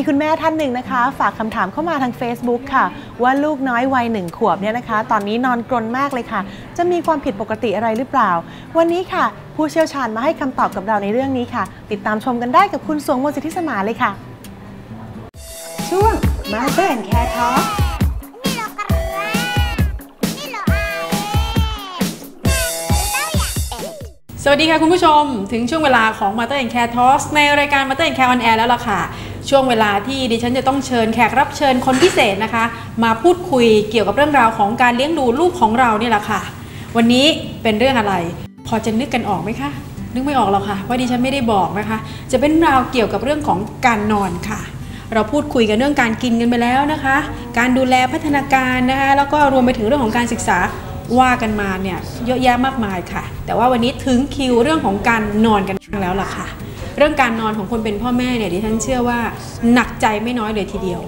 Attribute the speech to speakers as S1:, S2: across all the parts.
S1: มีคุณแม่ท่านหนึ่งนะคะ ฝากคำถามเข้ามาทาง Facebook ค่ะ ว่าลูกน้อยวัยหนึ่งขวบเนี่ยนะคะ ตอนนี้นอนกรนมากเลยค่ะ จะมีความผิดปกติอะไรหรือเปล่า วันนี้ค่ะ ผู้เชี่ยวชาญมาให้คำตอบกับเราในเรื่องนี้ค่ะ ติดตามชมกันได้กับคุณสวงมนต์สิทธิสมาเลยค่ะ ช่วง Mother and Care Talk
S2: Ini loh keren. Ini loh air. Tahu ya?
S3: สวัสดีค่ะคุณผู้ชม ถึงช่วงเวลาของ Mother and Care Talks ในรายการ Mother and Care on Air แล้วล่ะค่ะ ช่วงเวลาที่ดิฉันจะต้องเชิญแขกรับเชิญคนพิเศษนะคะ มาพูดคุยเกี่ยวกับเรื่องราวของการเลี้ยงดูลูกของเราเนี่ยแหละค่ะ วันนี้เป็นเรื่องอะไร พอจะนึกกันออกไหมคะนึกไม่ออกหรอกค่ะว่าะดิฉันไม่ได้บอกนะคะ จะเป็นราวเกี่ยวกับเรื่องของการนอนค่ะ เราพูดคุยกันเรื่องการกินกันไปแล้วนะคะ การดูแลพัฒนาการนะคะ แล้วก็รวมไปถึงเรื่องของการศึกษาว่ากันมาเนี่ยเยอะแยะมากมายค่ะ แต่ว่าวันนี้ถึงคิวเรื่องของการนอนกันแล้วล่ะค่ะ เรื่องการนอนของคนเป็นพ่อแม่เนี่ยดิฉันเชื่อว่าหนักใจไม่น้อยเลยทีเดียว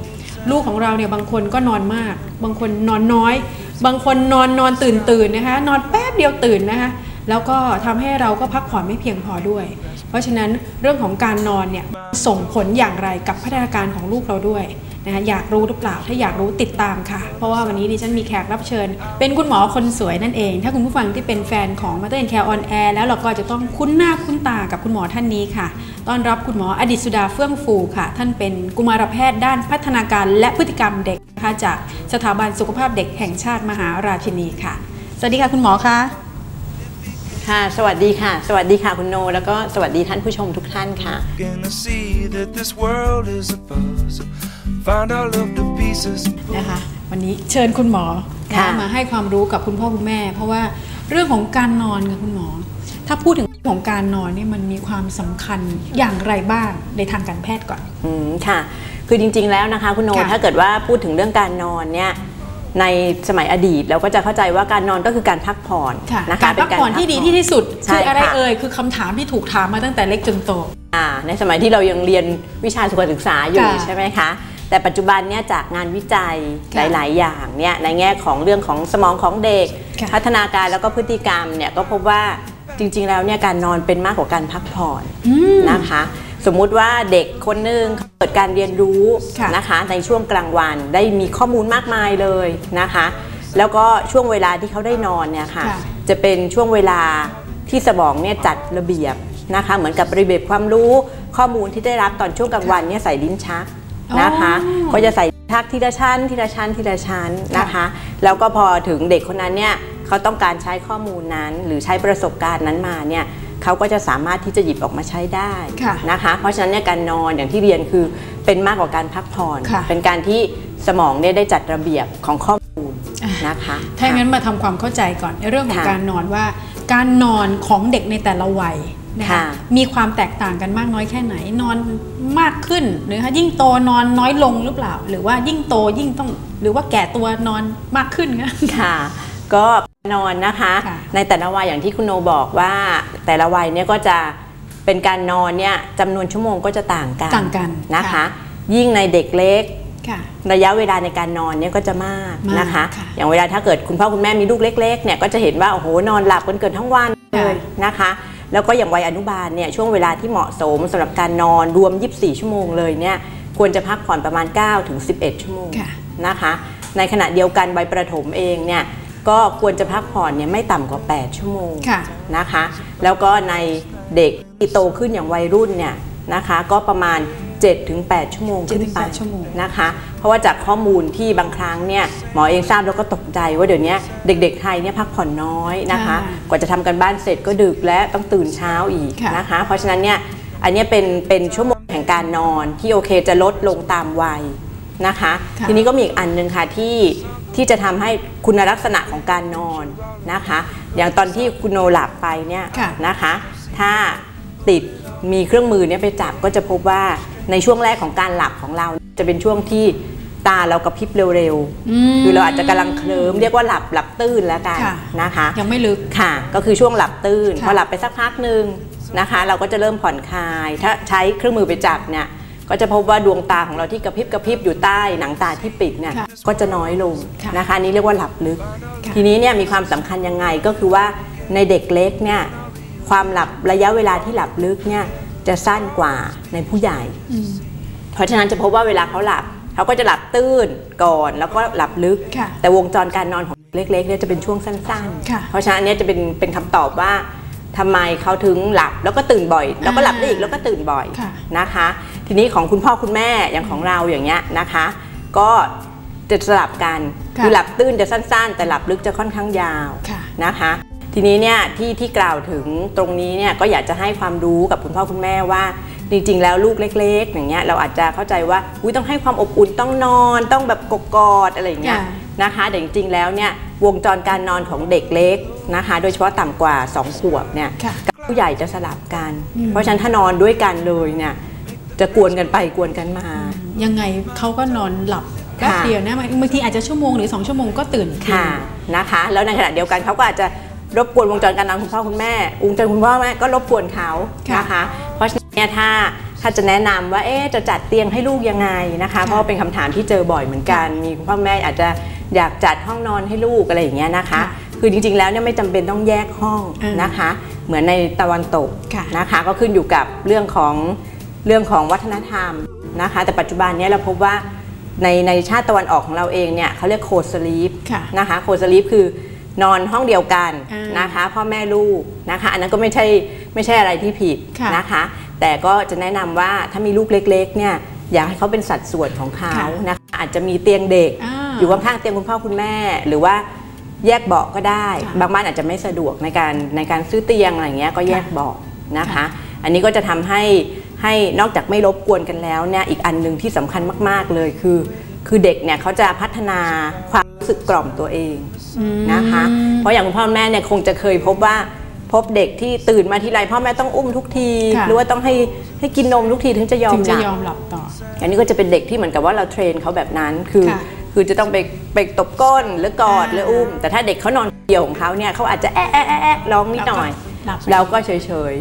S3: ลูกของเราเนี่ยบางคนก็นอนมาก บางคนนอนน้อย บางคนนอนนอนตื่นตื่นนะคะนอนแป๊บเดียวตื่นนะคะแล้วก็ทำให้เราก็พักผ่อนไม่เพียงพอด้วย เพราะฉะนั้นเรื่องของการนอนเนี่ยส่งผลอย่างไรกับพัฒนาการของลูกเราด้วย นะคะอยากรู้หรือเปล่า ถ้าอยากรู้ติดตามค่ะ เพราะว่าวันนี้ดิฉันมีแขกรับเชิญ เป็นคุณหมอคนสวยนั่นเอง ถ้าคุณผู้ฟังที่เป็นแฟนของ Mother and Care on Air แล้วเราก็จะต้องคุ้นหน้าคุ้นตากับคุณหมอท่านนี้ค่ะ ต้อนรับคุณหมออดิตสุดาเฟื่องฟูค่ะ ท่านเป็นกุมารแพทย์ด้านพัฒนาการและพฤติกรรมเด็กนะคะจากสถาบันสุขภาพเด็กแห่งชาติมหาราชินีค่ะ สวัสดีค่ะคุณหมอคะ
S4: ค่ะ สวัสดีค่ะ สวัสดีค่ะคุณโน แล้วก็สวัสดีท่านผู้ชมทุกท่านค่ะ
S5: Gonna see that this world is a puzzle. Find all of the pieces.
S3: นะคะวันนี้เชิญคุณหมอ
S4: ค่ะ
S3: นะมาให้ความรู้กับคุณพ่อคุณแม่ เพราะว่าเรื่องของการนอนกับคุณหมอ ถ้าพูดถึงเรื่องของการนอนเนี่ยมันมีความสำคัญอย่างไรบ้างในทางการแพทย์ก่อน
S4: อืมค่ะ คือจริงๆแล้วนะคะคุณโน
S3: ค่ะ
S4: ถ้าเกิดว่าพูดถึงเรื่องการนอนเนี่ย ในสมัยอดีตเราก็จะเข้าใจว่าการนอนก็คือการพักผ่อน
S3: ค่ะ
S4: นะคะ
S3: การพักผ่อนที่ดีที่ที่สุด
S4: ใช่
S3: คืออะไร
S4: ค่ะ
S3: เอ่ยคือคำถามที่ถูกถามมาตั้งแต่เล็กจนโต
S4: อ่าในสมัยที่เรายังเรียนวิชาสุขศึกษาอยู่
S3: ค่ะ
S4: ใช่ไหมคะแต่ปัจจุบันเนี่ยจากงานวิจัยห
S3: ค่ะ
S4: ลาย ๆ อย่างเนี่ยในแง่ของเรื่องของสมองของเด็ก
S3: ค่ะ
S4: พัฒนาการแล้วก็พฤติกรรมเนี่ยก็พบว่าจริง ๆ แล้วเนี่ยการนอนเป็นมากกว่าการพักผ่อน
S3: อืม
S4: นะคะ สมมุติว่าเด็กคนหนึ่งเกิดการเรียนรู้
S3: ค่ะ
S4: นะคะในช่วงกลางวันได้มีข้อมูลมากมายเลยนะคะ แล้วก็ช่วงเวลาที่เขาได้นอนเนี่ยค่ะ
S3: ค่ะ
S4: จะเป็นช่วงเวลาที่สมองเนี่ยจัดระเบียบนะคะเหมือนกับระเบียบความรู้ข้อมูลที่ได้รับตอนช่วงกลางวันเนี่ยใส่ลิ้นชักนะคะ
S3: อ๋อ
S4: ก็จะใส่ชักทีละชั้นทีละชั้นทีละชั้นนะคะ แล้วก็พอถึงเด็กคนนั้นเนี่ยเขาต้องการใช้ข้อมูลนั้น หรือใช้ประสบการณ์นั้นมาเนี่ย เขาก็จะสามารถที่จะหยิบออกมาใช้ได้
S3: ค่ะ
S4: นะคะ เพราะฉะนั้นเนี่ยการนอนอย่างที่เรียนคือเป็นมากกว่าการพักผ่อน
S3: ค่ะ
S4: เป็นการที่สมองเนี่ยได้จัดระเบียบของข้อมูล
S3: อะ
S4: นะคะ
S3: ถ้าอย่างนั้นมาทำความเข้าใจก่อนในเรื่องของ
S4: ค่ะ
S3: การนอนว่า การนอนของเด็กในแต่ละวัยนะคะ
S4: ค่ะ
S3: มีความแตกต่างกันมากน้อยแค่ไหน นอนมากขึ้นหรือคะยิ่งโตนอนน้อยลงหรือเปล่า หรือว่ายิ่งโตยิ่งต้องหรือว่าแก่ตัวนอนมากขึ้นคะ
S4: ค่ะ ก็ นอนนะคะ
S3: ค่ะ
S4: ในแต่ละวัยอย่างที่คุณโนบอกว่าแต่ละวัยเนี่ยก็จะเป็นการนอนเนี่ยจำนวนชั่วโมงก็จะต่างกัน
S3: ต่างกัน
S4: นะคะ
S3: ค่ะ
S4: ยิ่งในเด็กเล็ก
S3: ค่ะ
S4: ระยะเวลาในการนอนเนี่ยก็จะมาก
S3: มาก
S4: นะคะ
S3: ค่ะ
S4: อย่างเวลาถ้าเกิดคุณพ่อคุณแม่มีลูกเล็กๆเนี่ยก็จะเห็นว่าโอ้โหนอนหลับกันเกินทั้งวันเลยนะคะ แล้วก็อย่างวัยอนุบาลเนี่ยช่วงเวลาที่เหมาะสมสำหรับการนอนรวม 24 ชั่วโมงเลยเนี่ยควรจะพักผ่อนประมาณ9ถึง11 ชั่วโมง
S3: ค่ะ
S4: นะคะ ในขณะเดียวกันวัยประถมเองเนี่ย ก็ควรจะพักผ่อนเนี่ยไม่ต่ำกว่า 8 ชั่วโมง
S3: ค่ะ
S4: นะคะ แล้วก็ในเด็กที่โตขึ้นอย่างวัยรุ่นเนี่ยนะคะ ก็ประมาณ 7-8 ชั่วโมงขึ้นไป
S3: 7-8ชั่วโมง
S4: นะคะ เพราะว่าจากข้อมูลที่บางครั้งเนี่ยหมอเองทราบแล้วก็ตกใจว่าเดี๋ยวนี้เด็ก ๆ ไทยเนี่ยพักผ่อนน้อยนะคะ
S3: ค่ะ
S4: กว่าจะทำกันบ้านเสร็จก็ดึกและต้องตื่นเช้าอีก
S3: ค่ะ
S4: นะคะ เพราะฉะนั้นเนี่ยอันเนี้ยเป็นเป็นชั่วโมงแห่งการนอนที่โอเคจะลดลงตามวัยนะคะ
S3: ค่ะ
S4: ทีนี้ก็มีอีกอันหนึ่งค่ะที่ ที่จะทำให้คุณลักษณะของการนอนนะคะ อย่างตอนที่คุณโนหลับไปเนี่ย
S3: ค่ะ
S4: นะคะ ถ้าติดมีเครื่องมือเนี่ยไปจับก็จะพบว่าในช่วงแรกของการหลับของเรา จะเป็นช่วงที่ตาเรากระพริบเร็ว
S3: อืม
S4: ๆคือเราอาจจะกำลังเคลิ้มเรียกว่าหลับหลับตื่นแล้วกัน
S3: ค่ะ
S4: นะคะ
S3: ยังไม่ลึก
S4: ค่ะ ก็คือช่วงหลับตื่น
S3: ค่ะ
S4: พอหลับไปสักพักหนึ่งนะคะ เราก็จะเริ่มผ่อนคลาย ถ้าใช้เครื่องมือไปจับเนี่ย ก็จะพบว่าดวงตาของเราที่กระพริบกระพริบอยู่ใต้หนังตาที่ปิดเนี่ย
S3: ค่ะ
S4: ก็จะน้อยลง
S3: ค่ะ
S4: นะคะอันนี้เรียกว่าหลับลึก
S3: ค่ะ
S4: ทีนี้เนี่ยมีความสำคัญยังไงก็คือว่าในเด็กเล็กเนี่ยความหลับระยะเวลาที่หลับลึกเนี่ยจะสั้นกว่าในผู้ใหญ่
S3: อืม
S4: เพราะฉะนั้นจะพบว่าเวลาเขาหลับเขาก็จะหลับตื้นก่อนแล้วก็หลับลึก
S3: ค่ะ
S4: แต่วงจรการนอนของเล็กๆเนี่ยจะเป็นช่วงสั้น
S3: ค่ะ
S4: ๆเพราะฉะนั้นอันเนี้ยจะเป็นเป็นคำตอบว่าทำไมเขาถึงหลับแล้วก็ตื่นบ่อย แล้วก็หลับได้อีกแล้วก็ตื่นบ่อย
S3: ค่ะ
S4: นะคะ ทีนี้ของคุณพ่อคุณแม่อย่างของเราอย่างเงี้ยนะคะ ก็จะสลับกัน
S3: ค่ะ
S4: คือหลับตื้นจะสั้น ๆ แต่หลับลึกจะค่อนข้างยาว
S3: ค่ะ
S4: นะคะ ทีนี้เนี่ยที่ที่กล่าวถึงตรงนี้เนี่ยก็อยากจะให้ความรู้กับคุณพ่อคุณแม่ว่าจริงๆแล้วลูกเล็ก ๆ อย่างเงี้ยเราอาจจะเข้าใจว่าอุ้ยต้องให้ความอบอุ่นต้องนอน ต้องแบบกกอดอะไรอย่างเงี้ย
S3: ค่ะ
S4: นะคะแต่จริงๆแล้วเนี่ยวงจรการนอนของเด็กเล็กนะคะ โดยเฉพาะต่ำกว่า 2 ขวบเนี่ย
S3: ค่ะ
S4: กับผู้ใหญ่จะสลับกัน
S3: อืม
S4: เพราะฉะนั้นถ้านอนด้วยกันเลยเนี่ย จะกวนกันไปกวนกันมา
S3: ยังไงเขาก็นอนหลับแป๊บ
S4: ค่ะ
S3: เดียวนะบางทีอาจจะชั่วโมงหรือ 2 ชั่วโมงก็ตื่นอีกที
S4: ค่ะนะคะ แล้วในขณะเดียวกันเขาก็อาจจะรบกวนวงจรการนอนคุณพ่อคุณแม่วงจรคุณพ่อแม่ก็รบกวนเขา
S3: ค่ะ
S4: นะคะ เพราะฉะนั้นเนี่ยถ้าถ้าจะแนะนำว่าเอ๊ะจะจัดเตียงให้ลูกยังไงนะคะ เพราะว่าเป็นคำถามที่เจอบ่อยเหมือนกัน มีคุณพ่อแม่อาจจะอยากจัดห้องนอนให้ลูกอะไรอย่างเงี้ยนะคะ
S3: ค่ะ
S4: คือจริงๆแล้วเนี่ยไม่จำเป็นต้องแยกห้อง
S3: อืม
S4: นะคะ เหมือนในตะวันตก
S3: ค่ะ
S4: นะคะ ก็ขึ้นอยู่กับเรื่องของ เรื่องของวัฒนธรรมนะคะ แต่ปัจจุบันเนี้เราพบว่าในในชาติตะวันออกของเราเองเนี่ยเขาเรียกโคสลีป
S3: ค่ะ
S4: นะคะโคสลีปคือนอนห้องเดียวกัน
S3: อ่าน
S4: นะคะพ่อแม่ลูกนะคะ อันนั้นก็ไม่ใช่ไม่ใช่อะไรที่ผิด
S3: ค่ะ
S4: นะคะ แต่ก็จะแนะนำว่าถ้ามีลูกเล็ก ๆ เนี่ยอยากให้เขาเป็นสัดส่วนของเขา
S3: ค่ะ
S4: นะคะอาจจะมีเตียงเด็ก
S3: อ่า
S4: อยู่ข้างๆเตียงคุณพ่อคุณแม่ หรือว่าแยกเบาะก็ได้
S3: ค่ะ
S4: บางบ้านอาจจะไม่สะดวกในการในการซื้อเตียงอะไรเงี้ยก็แยก
S3: ค่ะ
S4: เบาะนะคะ
S3: ค่ะ
S4: อันนี้ก็จะทำให้ ให้นอกจากไม่รบกวนกันแล้วเนี่ยอีกอันหนึ่งที่สำคัญมาก ๆเลยคือ คือเด็กเนี่ยเขาจะพัฒนาความรู้สึกกล่อมตัวเอง
S3: อืม
S4: นะคะ เพราะอย่างคุณพ่อแม่เนี่ยคงจะเคยพบว่าพบเด็กที่ตื่นมาทีไรพ่อแม่ต้องอุ้มทุกที
S3: ค่ะ
S4: หรือว่าต้องให้ให้กินนมทุกทีถึงจะยอม
S3: ถึง
S4: ห
S3: จะ
S4: ลับ
S3: ยอมหลับต่อ
S4: อันนี้ก็จะเป็นเด็กที่เหมือนกับว่าเราเทรนเขาแบบนั้นคือ
S3: ค่ะ
S4: คือจะต้องไปไปตบก้นหรือกอด
S3: อ่า
S4: หรืออุ้ม แต่ถ้าเด็กเขานอนเดี่ยวของเขาเนี่ยเขาอาจจะแอะแอะแอะแอะร้องนิดหน่อย
S3: หลับ
S4: เราก็เฉยเฉย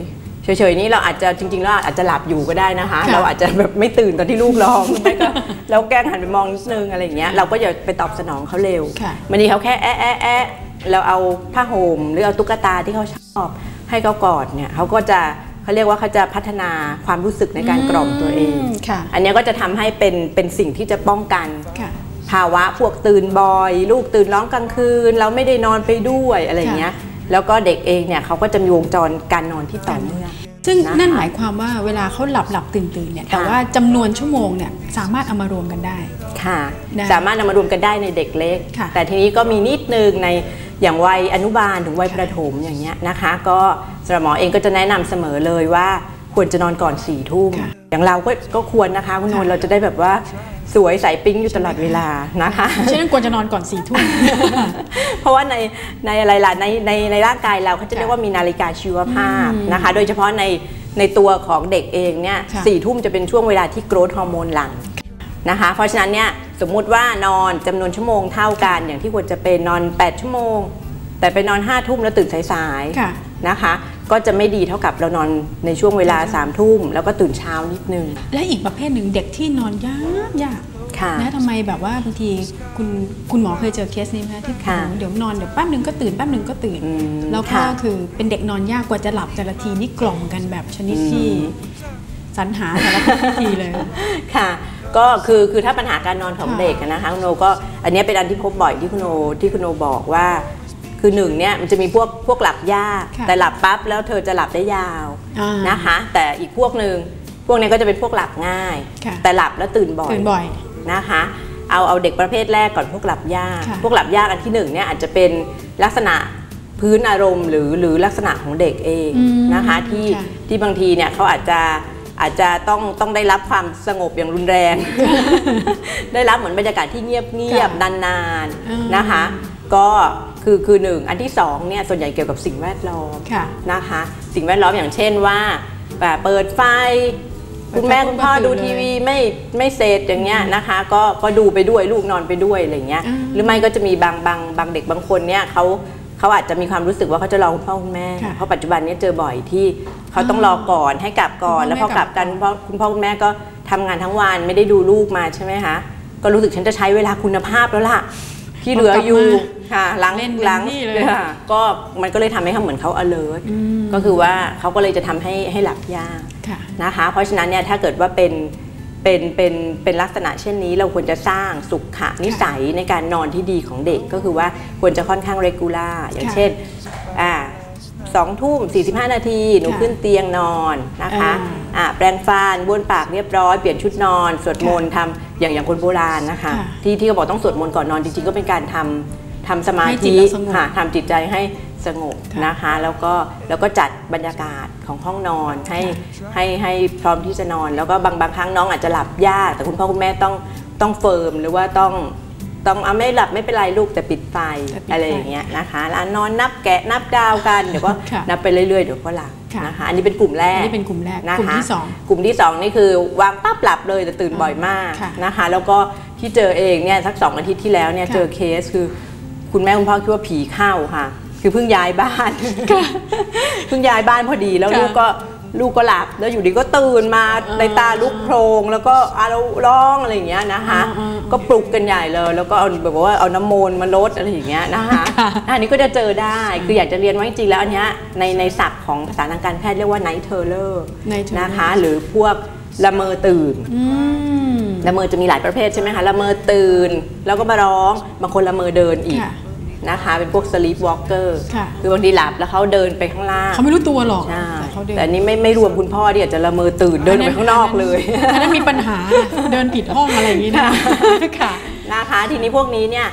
S4: เฉยเฉยๆนี่เราอาจจะจริงๆแล้วอาจจะหลับอยู่ก็ได้นะคะ
S3: ค่ะ
S4: เราอาจจะแบบไม่ตื่นตอนที่ลูกร้องหรือไม่ก็แล้วแกล้งหันไปมองนิดนึงอะไรอย่างเงี้ยเราก็อย่าไปตอบสนองเขาเร็ว
S3: ค่ะ
S4: บางทีเขาแค่แอะแอะแอะเราเอาผ้าห่มหรือเอาตุ๊กตาที่เขาชอบให้เขากอดเนี่ยเขาก็จะเขาเรียกว่าเขาจะพัฒนาความรู้สึกในการกล่อมตัวเอง
S3: มค่ะ
S4: อันเนี้ยก็จะทำให้เป็นเป็นสิ่งที่จะป้องกัน
S3: ค่ะ
S4: ภาวะพวกตื่นบ่อย ลูกตื่นร้องกลางคืน เราไม่ได้นอนไปด้วยอะไรอย่างเงี้ย แล้วก็เด็กเองเนี่ยเขาก็จะมีวงจรการนอนที่ต่อเนื่อง
S3: ซึ่ง
S4: นะคะ
S3: นั่นหมายความว่าเวลาเขาหลับหลับตื่นตื่นเนี่ย
S4: ค่ะ
S3: แต่ว่าจำนวนชั่วโมงเนี่ยสามารถเอามารวมกันได้
S4: ค่ะ
S3: ได้
S4: สามารถนำมารวมกันได้ในเด็กเล็ก
S3: ค่ะ
S4: แต่ทีนี้ก็มีนิดนึงในอย่างวัยอนุบาลถึงวัย
S3: ค่ะ
S4: ประถมอย่างเงี้ยนะคะ ก็สำหรับหมอเองก็จะแนะนำเสมอเลยว่าควรจะนอนก่อนสี่ทุ่ม
S3: ค่ะ
S4: อย่างเราก็ก็ควรนะคะคุณนนท์
S3: ค่ะ
S4: เราจะได้แบบว่า สวยใสปิ๊งอยู่ตลอดเวลานะคะ
S3: ฉะนั้นควรจะนอนก่อนสี่ทุ่ม
S4: เพราะว่าในในอะไรล่ะในในในร่างกายเราเขาจะ
S3: ค่ะ
S4: เรียกว่ามีนาฬิกาชีวภาพ
S3: อืม
S4: นะคะ โดยเฉพาะในในตัวของเด็กเองเนี่ย
S3: ค่ะ
S4: สี่ทุ่มจะเป็นช่วงเวลาที่โกรทฮอร์โมนหลั่งนะคะ เพราะฉะนั้นเนี่ยสมมุติว่านอนจำนวนชั่วโมงเท่ากัน อย่างที่ควรจะเป็นนอน 8 ชั่วโมง แต่ไปนอน5ทุ่มแล้วตื่นสาย
S3: ค่ะ
S4: ๆนะคะ ก็จะไม่ดีเท่ากับเรานอนในช่วงเวลา3ามทุ่มแล้วก็ตื่นเช้านิดนึง
S3: และอีกประเภทหนึ่งเด็กที่นอนยากยาก
S4: ค่ะ
S3: นะทำไมแบบว่าบางทีคุณคุณหมอเคยเจอเคสนี้ไหมที่
S4: ค่ะ
S3: โอ้โหเดี๋ยวนอนเดี๋ยวแป๊บหนึ่งก็ตื่นแป๊บหนึ่งก็ตื่น
S4: อืม
S3: แล้วก็
S4: ค่ะ
S3: คือเป็นเด็กนอนยากกว่าจะหลับแต่ละทีนี่กล่อมกันแบบชนิดที่
S4: อืม
S3: สรรหาแต่ละทีเลย
S4: ค่ะก็คือคือถ้าปัญหาการนอนของ
S3: ค่ะ
S4: เด็กอะนะคะคุณโนก็อันเนี้ยเป็นอันที่พบบ่อยที่คุณโนที่คุณโนบอกว่า คือหนึ่งเนี่ยมันจะมีพวกพวกหลับยาก
S3: ค่ะ
S4: แต่หลับปั๊บแล้วเธอจะหลับได้ยาว
S3: อ่า
S4: นะคะ แต่อีกพวกหนึ่งพวกเนี้ยก็จะเป็นพวกหลับง่าย
S3: ค่ะ
S4: แต่หลับแล้วตื่นบ่อย
S3: ตื่ นบ่อย
S4: นะคะเอาเอาเด็กประเภทแรกก่อนพวกหลับยาก
S3: ค่ะ
S4: พวกหลับยากอันที่หนึ่งเนี่ยอาจจะเป็นลักษณะพื้นอารมณ์หรือหรือลักษณะของเด็กเอง
S3: อืม
S4: นะคะที่
S3: ค่ะ
S4: ที่บางทีเนี่ยเขาอาจจะอาจจะต้องต้องได้รับความสงบอย่างรุนแรง ได้รับเหมือนบรรยากาศที่เงียบเงียบ
S3: ค่ะ
S4: นาน
S3: อืม
S4: ๆนะคะ ก็คือคือหนึ่งอันที่สองเนี่ยส่วนใหญ่เกี่ยวกับสิ่งแวดล้อม
S3: ค่ะ
S4: นะคะ สิ่งแวดล้อมอย่างเช่นว่าแบบเปิดไฟ
S3: เปิดไฟ
S4: คุณแม่คุณพ่อ
S3: ปุ๊บก็
S4: ดู
S3: ตื่นเลย
S4: ทีวีไม่ไม่เสร็จอย่างเงี้ยนะคะ ก็ก็ดูไปด้วยลูกนอนไปด้วยอะไรเงี้ย
S3: อืม
S4: หรือไม่ก็จะมีบางบางบางเด็กบางคนเนี่ยเขาเขาอาจจะมีความรู้สึกว่าเขาจะรอคุณพ่อคุณแม่
S3: ค่ะ
S4: เพราะปัจจุบันเนี้เจอบ่อยที่เขาต้องรอก่อนให้กลับก่อน
S3: คุณพ่อ
S4: แล้วพอกลับกัน
S3: แม่
S4: คุณ
S3: กลั
S4: พ่อบคุณพ่อคุณแม่ก็ทำงานทั้งวันไม่ได้ดูลูกมาใช่ไหมคะก็รู้สึกฉันจะใช้เวลาคุณภาพแล้วล่ะที่เหลืออยู่ ค่ะหลัง
S3: เล่น
S4: หลัง
S3: เต็มที่เลย
S4: ค่ะก็มันก็เลยทำให้เขาเหมือนเขา alert
S3: อืม
S4: ก็คือว่าเขาก็เลยจะทำให้ให้หลับยาก
S3: ค่ะ
S4: นะคะ เพราะฉะนั้นเนี่ยถ้าเกิดว่าเป็นเป็นเป็นเป็นลักษณะเช่นนี้เราควรจะสร้างสุขะนิสัยในการนอนที่ดีของเด็กก็คือว่าควรจะค่อนข้างเรกูล่าอย่าง
S3: ค่ะ
S4: เช่นอ่าสองทุ่ม45 นาที หนู
S3: ค่ะ
S4: ขึ้นเตียงนอนนะคะ
S3: อ่า
S4: อ่าแปรงฟันบ้วนปากเรียบร้อย เปลี่ยนชุดนอน สวดมนต์ทำอย่างอย่างคนโบราณนะคะ
S3: ค่ะ
S4: ที่ที่เขาบอกต้องสวดมนต์ก่อนนอนจริงๆก็เป็นการทำ ทำสมา
S3: ให้จิต
S4: ธิ
S3: เราสงบ
S4: ค่ะทำจิตใจให้สงบ
S3: ค่ะ
S4: นะคะแล้วก็แล้วก็จัดบรรยากาศของห้องนอนให้ให้ให้พร้อมที่จะนอน แล้วก็บางบางครั้งน้องอาจจะหลับยาก แต่คุณพ่อคุณแม่ต้องต้องเฟิร์มหรือว่าต้องต้องเอาไม่หลับไม่เป็นไรลูกแต่ปิดไฟ
S3: แต่ปิดไฟ
S4: อะไรอย่างเงี้ยนะคะแล้วนอนนับแกะนับดาวกันเดี๋ยวก็
S3: ค่ะ
S4: นับไปเรื่อยๆเดี๋ยวก็หลับ
S3: ค่ะ
S4: นะคะอันนี้เป็นกลุ่มแรก
S3: อันนี้เป็นกลุ่มแรก
S4: นะคะ
S3: กลุ่มที่สอง
S4: กลุ่มที่สองนี่คือวางปั๊บหลับเลยแต่ตื่นบ่อยมาก
S3: ค่ะ
S4: นะคะ แล้วก็ที่เจอเองเนี่ยสักสองอาทิตย์ที่แล้วเนี่ย
S3: ค่ะ
S4: เจอเคสคือ คุณแม่คุณพ่อคิดว่าผีเข้าค่ะ คือเพิ่งย้ายบ้านเพิ่งย้ายบ้านพอดีแล้ว
S3: ค่ะ
S4: ลูกก็ลูกก็หลับแล้วอยู่ดีก็ตื่นมา
S3: อ่า
S4: ในตาลุกโพรงแล้วก็อาร้องอะไรอย่างเงี้ยนะคะ
S3: อ่าอ่า
S4: ก็ปลุกกันใหญ่เลย แล้วก็เอาแบบว่าเอาน้ำมนต์มาลดอะไรอย่างเงี้ยนะคะ
S3: ค่ะ
S4: อันนี้ก็จะเจอได้คืออยากจะเรียนว่าจริงๆแล้วอันเนี้ยในในศัพท์ของภาษาทางการแพทย์เรียกว่า night terror
S3: Night terror
S4: นะคะ หรือพวกละเมอตื่น
S3: อืม
S4: ละเมอจะมีหลายประเภทใช่ไหมคะละเมอตื่น แล้วก็มาร้องบางคนละเมอเดินอีก
S3: ค่ะ
S4: นะคะ เป็นพวก sleep walker
S3: ค่ะ
S4: คือบางทีหลับแล้วเขาเดินไปข้างล่าง
S3: เขาไม่รู้ตัวหรอก
S4: ใช่
S3: แต่เขาเดิน
S4: แต่อันนี้ไม่ไม่รวมคุณพ่อที่อาจจะละเมอตื่นเดินออกไปข้างนอกเลย
S3: อันนั้นมีปัญหาเดินผิดห้องอะไรอย่างนี้นะค่ะ
S4: นะคะ ทีนี้พวกนี้เนี่ย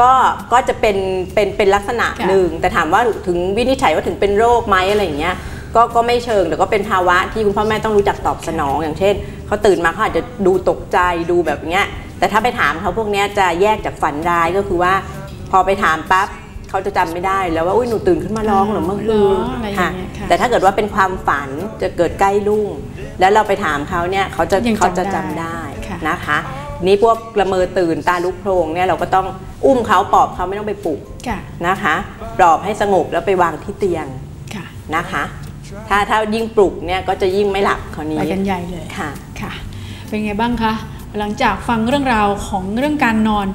S4: ก็ก็จะเป็นเป็นเป็นลักษณะ
S3: ค่ะ
S4: หนึ่ง แต่ถามว่าถึงวินิจฉัยว่าถึงเป็นโรคไหมอะไรอย่างเงี้ยก็ก็ไม่เชิงแต่ก็เป็นภาวะที่คุณพ่อแม่ต้องรู้จักตอบสนอง อย่างเช่นเขาตื่นมาเขาอาจจะดูตกใจดูแบบเนี้ยแต่ถ้าไปถามเขาพวกเนี้ยจะแยกจากฝันร้ายก็คือว่า พอไปถามปั๊บเขาจะจำไม่ได้แล้วว่าอุ้ยหนูตื่นขึ้นมาร้องเหรือเมื่อคืน
S3: เหรออะไรอย่าง
S4: ค่ะ
S3: เงี้ยค่ะ
S4: แต่ถ้าเกิดว่าเป็นความฝันจะเกิดใกล้รุ่ง แล้วเราไปถามเขาเนี่ยเขาจะ
S3: ยังจำ
S4: เขาจะ
S3: ได้
S4: จำได้
S3: ค่ะ
S4: นะคะนี่พวกละเมอตื่นตาลุกโพรงเนี่ยเราก็ต้องอุ้มเขาปลอบเขาไม่ต้องไปปลุก
S3: ค่ะ
S4: นะคะปลอบให้สงบแล้วไปวางที่เตียง
S3: ค่ะ
S4: นะคะ ถ้าถ้ายิ่งปลุกเนี่ยก็จะยิ่งไม่หลับคราวนี้
S3: ไปกันใหญ่เลย
S4: ค่ะ
S3: ค่ะ เป็นไงบ้างคะหลังจากฟังเรื่องราวของเรื่องการนอน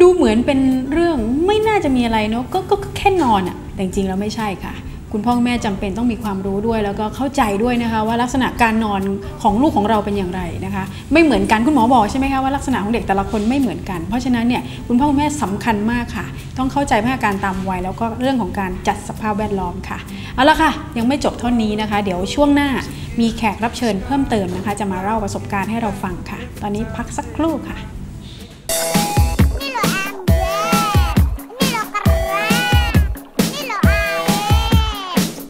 S3: ดูเหมือนเป็นเรื่องไม่น่าจะมีอะไรเนอะก็ก็แค่นอนอะแต่จริงแล้วไม่ใช่ค่ะ คุณพ่อคุณแม่จำเป็นต้องมีความรู้ด้วย แล้วก็เข้าใจด้วยนะคะ ว่าลักษณะการนอนของลูกของเราเป็นอย่างไรนะคะ ไม่เหมือนกันคุณหมอบอกใช่ไหมคะว่าลักษณะของเด็กแต่ละคนไม่เหมือนกัน เพราะฉะนั้นเนี่ยคุณพ่อคุณแม่สำคัญมากค่ะ ต้องเข้าใจพัฒนาการตามวัยแล้วก็เรื่องของการจัดสภาพแวดล้อมค่ะเอาละค่ะ ยังไม่จบเท่านี้นะคะ เดี๋ยวช่วงหน้ามีแขกรับเชิญเพิ่มเติมนะคะ จะมาเล่าประสบการณ์ให้เราฟังค่ะ ตอนนี้พักสักครู่ค่ะ